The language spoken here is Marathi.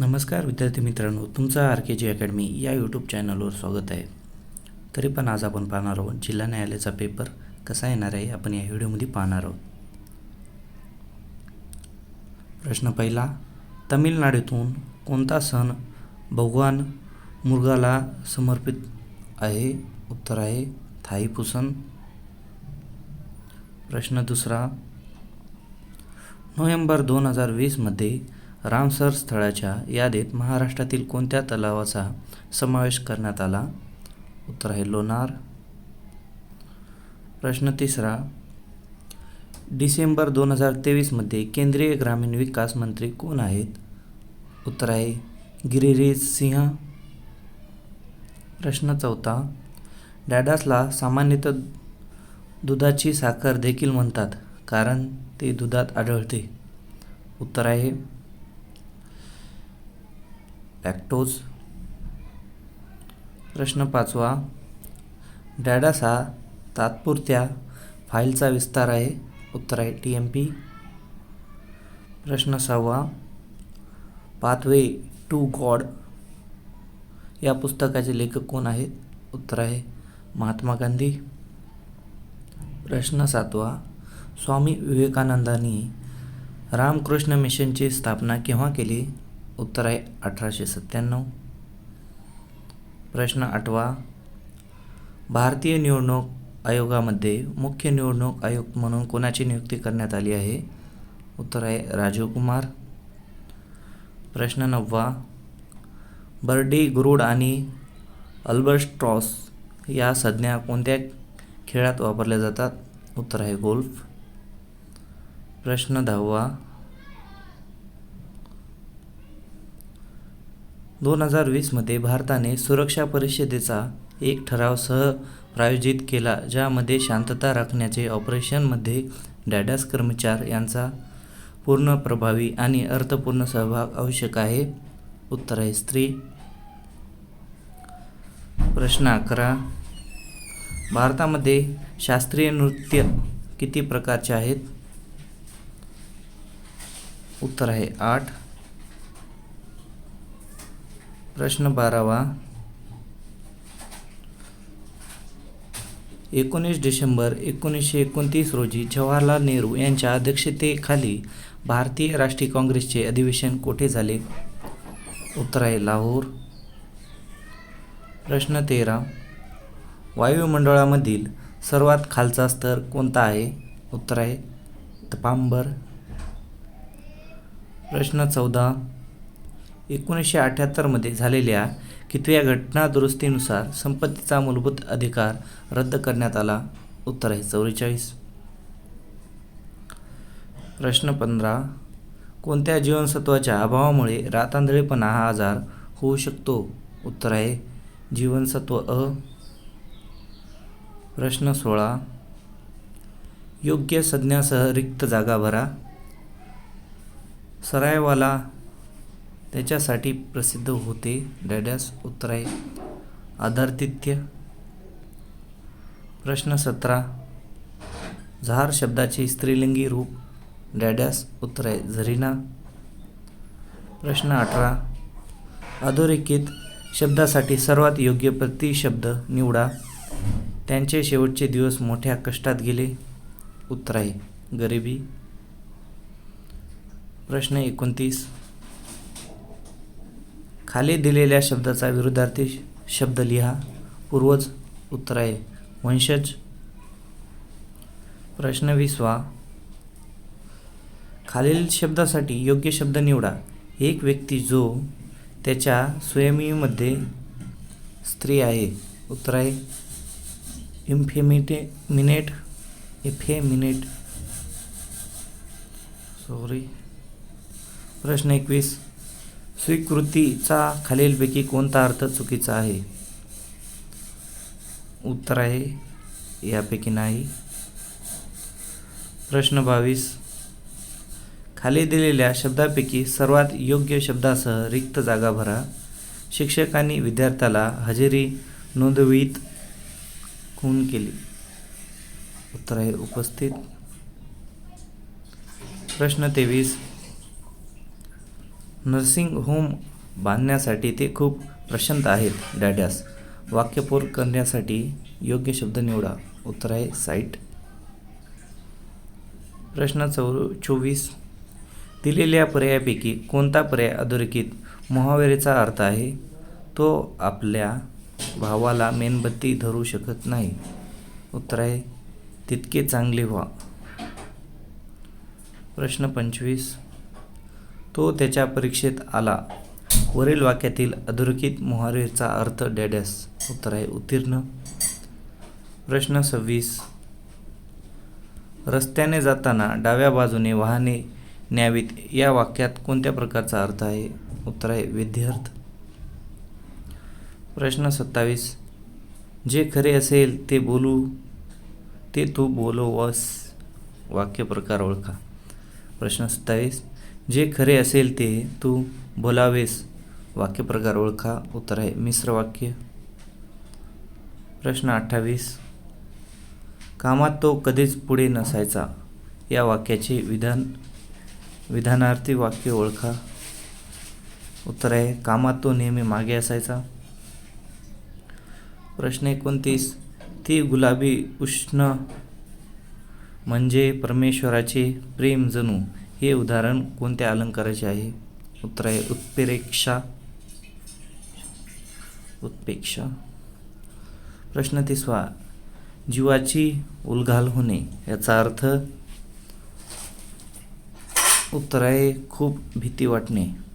नमस्कार विद्यार्थी मित्रांनो तुमचं आर के जी अकॅडमी या यूट्यूब चॅनलवर स्वागत आहे. तरी पण आज आपण पाहणार आहोत जिल्हा न्यायालयाचा पेपर कसा येणार आहे आपण या व्हिडिओमध्ये पाहणार आहोत. प्रश्न पहिला तमिळनाडूतून कोणता सण भगवान मुर्गाला समर्पित आहे? उत्तर आहे थाईपुसन. प्रश्न दुसरा नोव्हेंबर दोन हजार वीसमध्ये रामसर स्थळाच्या यादीत महाराष्ट्रातील कोणत्या तलावाचा समावेश करण्यात आला? उत्तर आहे लोणार. प्रश्न तिसरा. डिसेंबर दोन हजार तेवीसमध्ये केंद्रीय ग्रामीण विकास मंत्री कोण आहेत? उत्तर आहे गिरिराज सिंह. प्रश्न चौथा. डॅडासला सामान्यतः दुधाची साखर देखील म्हणतात कारण ते दुधात आढळते. उत्तर आहे लॅक्टोज प्रश्न पाचवा. डॅडास हा तात्पुरत्या फाईलचा विस्तार आहे. उत्तर आहे टी एम पी प्रश्न सहावा. Pathway to God. या पुस्तकाचे लेखक कोण आहेत? उत्तर आहे महात्मा गांधी. प्रश्न सातवा. स्वामी विवेकानंदांनी रामकृष्ण मिशनची स्थापना केव्हा केली? उत्तर आहे अठराशे सत्त्याण्णव. प्रश्न आठवा. भारतीय निवडणूक आयोगामध्ये मुख्य निवडणूक आयुक्त म्हणून कोणाची नियुक्ती करण्यात आली आहे? उत्तर आहे राजीव कुमार प्रश्न नववा. बर्डी गुरुड आणि अल्बर्स्ट्रॉस या संज्ञा कोणत्या खेळात वापरल्या जातात? उत्तर आहे गोल्फ. प्रश्न दहावा. दोन हजार वीसमध्ये भारताने सुरक्षा परिषदेचा एक ठराव सह प्रायोजित केला ज्यामध्ये शांतता राखण्याचे ऑपरेशनमध्ये डॅडास कर्मचार यांचा पूर्ण प्रभावी आणि अर्थपूर्ण सहभाग आवश्यक आहे. उत्तर आहे स्त्री. प्रश्न अकरा. भारतामध्ये शास्त्रीय नृत्य किती प्रकारचे आहेत? उत्तर आहे आठ. प्रश्न बारावा. एकोणीस डिसेंबर एकोणीसशे एकोणतीस रोजी जवाहरलाल नेहरू यांच्या अध्यक्षतेखाली भारतीय राष्ट्रीय काँग्रेसचे अधिवेशन कोठे झाले? उत्तर आहे लाहोर. प्रश्न तेरा. वायुमंडळामधील सर्वात खालचा स्तर कोणता आहे? उत्तर आहे तपांबर प्रश्न चौदा. एकोणीसशे अठ्ठ्याहत्तरमध्ये झालेल्या कितव्या घटना दुरुस्तीनुसार संपत्तीचा मूलभूत अधिकार रद्द करण्यात आला. उत्तर आहे चौवेचाळीस. प्रश्न पंधरा. कोणत्या जीवनसत्वाच्या अभावामुळे रातांधळेपणा हा आजार होऊ शकतो? उत्तर आहे जीवनसत्व अ. प्रश्न सोळा. योग्य संज्ञासह रिक्त जागा भरा. सरायवाला त्याच्यासाठी प्रसिद्ध होते. डॅडॅस उत्तर आहे आधारतिथ्य. प्रश्न सतरा. झार शब्दाचे स्त्रीलिंगी रूप. डॅडॅस उत्तर आहे झरीना. प्रश्न अठरा. अधोरेखित शब्दासाठी सर्वात योग्य प्रतिशब्द निवडा. त्यांचे शेवटचे दिवस मोठ्या कष्टात गेले. उत्तर आहे गरिबी. प्रश्न एकोणतीस. खाली दिलेल्या शब्दाचा विरुद्धार्थी शब्द लिहा. पूर्वज उत्तर आहे वंशज. प्रश्न विसवा. खालील शब्दासाठी योग्य शब्द निवडा. एक व्यक्ती जो त्याच्या स्वयमीमध्ये स्त्री आहे उत्तर आहे इम्फेमिटे मिनेट इफेमिनेट. सॉरी प्रश्न एकवीस. स्वीकृतीचा खालीलपैकी कोणता अर्थ चुकीचा आहे? उत्तर आहे यापैकी नाही. प्रश्न बावीस. खाली दिलेल्या शब्दापैकी सर्वात योग्य शब्दासह रिक्त जागा भरा. शिक्षकांनी विद्यार्थ्याला हजेरी नोंदवीत खून केली. उत्तर आहे उपस्थित. प्रश्न तेवीस. नर्सिंग होम बांधण्यासाठी ते खूप प्रशांत आहेत डॅड्यास. वाक्यपूर करण्यासाठी योग्य शब्द निवडा. उत्तर आहे साईट. प्रश्न चौ चोवीस. दिलेल्या पर्यायापैकी कोणता पर्याय अधोरेखित मोहावेरेचा अर्थ आहे? तो आपल्या भावाला मेणबत्ती धरू शकत नाही. उत्तर आहे तितके चांगले व्हा. प्रश्न पंचवीस. तो त्याच्या परीक्षेत आला. वरील वाक्यातील अधोरेखित मुहावरेचा अर्थ डॅडॅस. उत्तर आहे उत्तीर्ण. प्रश्न सव्वीस. रस्त्याने जाताना डाव्या बाजूने वाहने न्यावीत. या वाक्यात कोणत्या प्रकारचा अर्थ आहे? उत्तर आहे विद्यार्थ. प्रश्न सत्तावीस. जे खरे असेल ते बोलू ते तू बोलोवस. वाक्य प्रकार ओळखा. प्रश्न सत्तावीस. जे खरे असेल ते तू बोलावेस. वाक्यप्रकार ओळखा. उत्तर आहे मिश्र वाक्य. प्रश्न अठ्ठावीस. कामात तो कधीच पुढे नसायचा. या वाक्याचे विधान विधानार्थी वाक्य ओळखा. उत्तर आहे कामात तो नेहमी मागे असायचा. प्रश्न एकोणतीस. ती गुलाबी उष्ण म्हणजे परमेश्वराचे प्रेम जणू हे उदाहरण कोणत्या अलंकाराचे आहे? उत्तर आहे उत्प्रेक्षा. उत्पेक्षा प्रश्न तिसवा जीवाची उलघाल होणे याचा अर्थ उत्तर आहे खूप भीती वाटणे.